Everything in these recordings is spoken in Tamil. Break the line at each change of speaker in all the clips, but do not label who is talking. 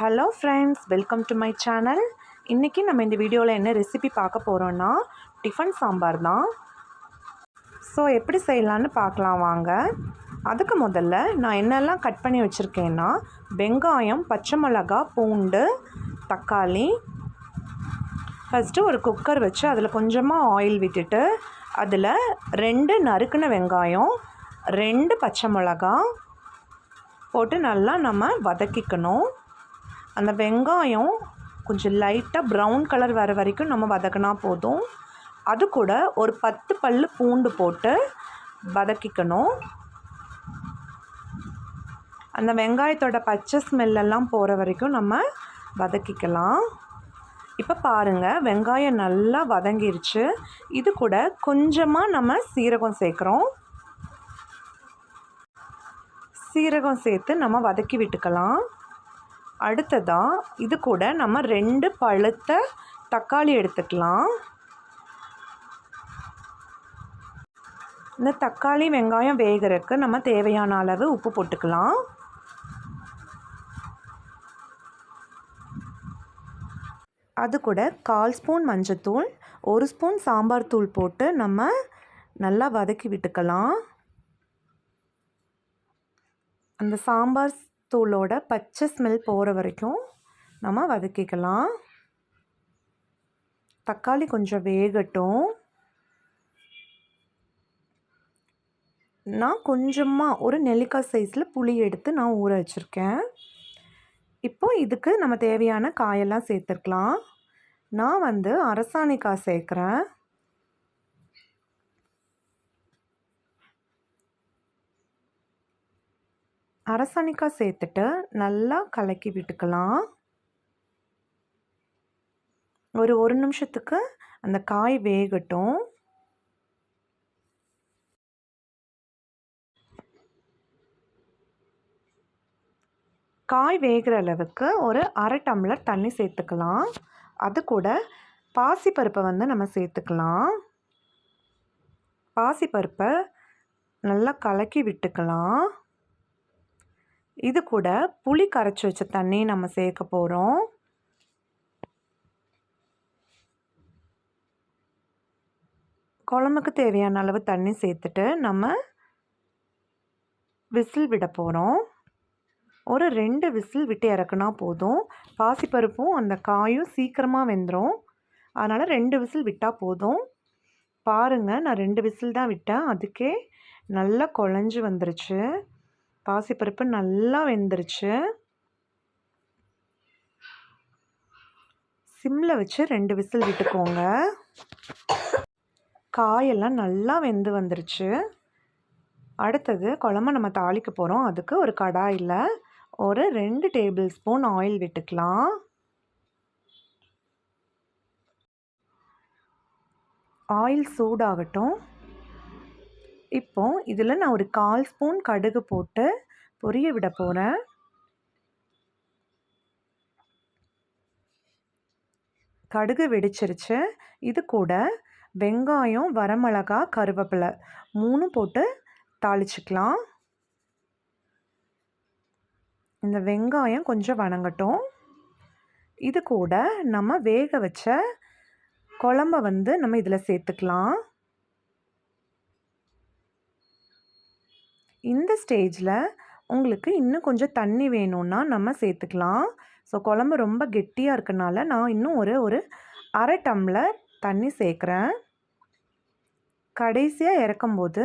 Hello friends welcome to my channel இன்றைக்கி நம்ம இந்த வீடியோவில் என்ன ரெசிபி பார்க்க போகிறோன்னா டிஃபன் சாம்பார் தான். ஸோ எப்படி செய்யலான்னு பார்க்கலாம் வாங்க. அதுக்கு முதல்ல நான் என்னெல்லாம் கட் பண்ணி வச்சுருக்கேன்னா வெங்காயம் பச்சை மிளகா பூண்டு தக்காளி. ஃபஸ்ட்டு ஒரு குக்கர் வச்சு அதில் கொஞ்சமாக ஆயில் விட்டுட்டு அதில் ரெண்டு நறுக்குன வெங்காயம் ரெண்டு பச்சை மிளகா போட்டு நல்லா நம்ம வதக்கிக்கணும். அந்த வெங்காயம் கொஞ்சம் லைட்டாக ப்ரௌன் கலர் வர வரைக்கும் நம்ம வதக்கினா போதும். அது கூட ஒரு பத்து பல் பூண்டு போட்டு வதக்கிக்கணும். அந்த வெங்காயத்தோட பச்சை ஸ்மெல்லெல்லாம் போகிற வரைக்கும் நம்ம வதக்கிக்கலாம். இப்போ பாருங்கள் வெங்காயம் நல்லா வதங்கிருச்சு. இது கூட கொஞ்சமாக நம்ம சீரகம் சேர்க்குறோம். சீரகம் சேர்த்து நம்ம வதக்கி விட்டுக்கலாம். அடுத்ததாக இது கூட நம்ம ரெண்டு பழுத்த தக்காளி எடுத்துக்கலாம். இந்த தக்காளி வெங்காயம் வேகிறதுக்கு நம்ம தேவையான அளவு உப்பு போட்டுக்கலாம். அது கூட கால் ஸ்பூன் மஞ்சத்தூள் ஒரு ஸ்பூன் சாம்பார் தூள் போட்டு நம்ம நல்லா வதக்கி விட்டுக்கலாம். அந்த சாம்பார் தூளோட பச்சை ஸ்மெல் போகிற வரைக்கும் நம்ம வதக்கிக்கலாம். தக்காளி கொஞ்சம் வேகட்டும். நான் கொஞ்சமாக ஒரு நெல்லிக்காய் சைஸில் புளி எடுத்து நான் ஊற வச்சுருக்கேன். இப்போ இதுக்கு நம்ம தேவையான காயெல்லாம் சேர்த்துருக்கலாம் நான் வந்து அரசாணிக்காய் சேர்க்குறேன். அரசாணிக்காய் சேர்த்துட்டு நல்லா கலக்கி விட்டுக்கலாம். ஒரு ஒரு நிமிஷத்துக்கு அந்த காய் வேகட்டும். காய் வேகிற அளவுக்கு ஒரு அரை டம்ளர் தண்ணி சேர்த்துக்கலாம். அது கூட பாசிப்பருப்பை வந்து நம்ம சேர்த்துக்கலாம். பாசிப்பருப்பை நல்லா கலக்கி விட்டுக்கலாம். இது கூட புளி கரைச்சி வச்ச தண்ணி நம்ம சேர்க்க போகிறோம் குழம்புக்கு தேவையான அளவு தண்ணி சேர்த்துட்டு நம்ம விசில் விட போகிறோம் ஒரு ரெண்டு விசில் விட்டு இறக்குனா போதும். பாசிப்பருப்பும் அந்த காயும் சீக்கிரமாக வெந்துடும் அதனால் ரெண்டு விசில் விட்டால் போதும். பாருங்கள் நான் ரெண்டு விசில் தான் விட்டேன். அதுக்கே நல்லா குழஞ்சி வந்துருச்சு. பாசிப்பருப்பு நல்லா வெந்துருச்சு. சிம்மில் வச்சு ரெண்டு விசில் விட்டுக்கோங்க. காயெல்லாம் நல்லா வெந்து வந்துருச்சு. அடுத்தது குழம்ப நம்ம தாளிக்க போகிறோம் அதுக்கு ஒரு கடாயில் ஒரு ரெண்டு டேபிள் ஸ்பூன் ஆயில் விட்டுக்கலாம். ஆயில் சூடாகட்டும். இப்போ இதில் நான் ஒரு கால் ஸ்பூன் கடுகு போட்டு பொரிய விட போகிறேன் கடுகு வெடிச்சிருச்சு. இது கூட வெங்காயம் வரமிளகா கருவேப்பிலை மூணும் போட்டு தாளிச்சிக்கலாம். இந்த வெங்காயம் கொஞ்சம் வணங்கட்டும். இது கூட நம்ம வேக வச்ச குழம்ப வந்து நம்ம இதில் சேர்த்துக்கலாம். இந்த ஸ்டேஜில் உங்களுக்கு இன்னும் கொஞ்சம் தண்ணி வேணும்னா நம்ம சேர்த்துக்கலாம். ஸோ குழம்பு ரொம்ப கெட்டியாக இருக்கனால நான் இன்னும் ஒரு ஒரு அரை டம்ளர் தண்ணி சேர்க்குறேன். கடைசியாக இறக்கும்போது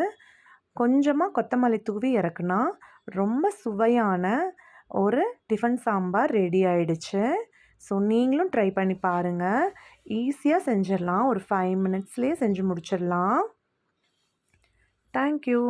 கொஞ்சமாக கொத்தமல்லி தூவி இறக்குனா ரொம்ப சுவையான ஒரு டிஃபன் சாம்பார் ரெடி ஆயிடுச்சு. ஸோ நீங்களும் ட்ரை பண்ணி பாருங்கள் ஈஸியாக செஞ்சிடலாம். ஒரு ஃபைவ் மினிட்ஸ்லேயே செஞ்சு முடிச்சிடலாம். தேங்க்யூ.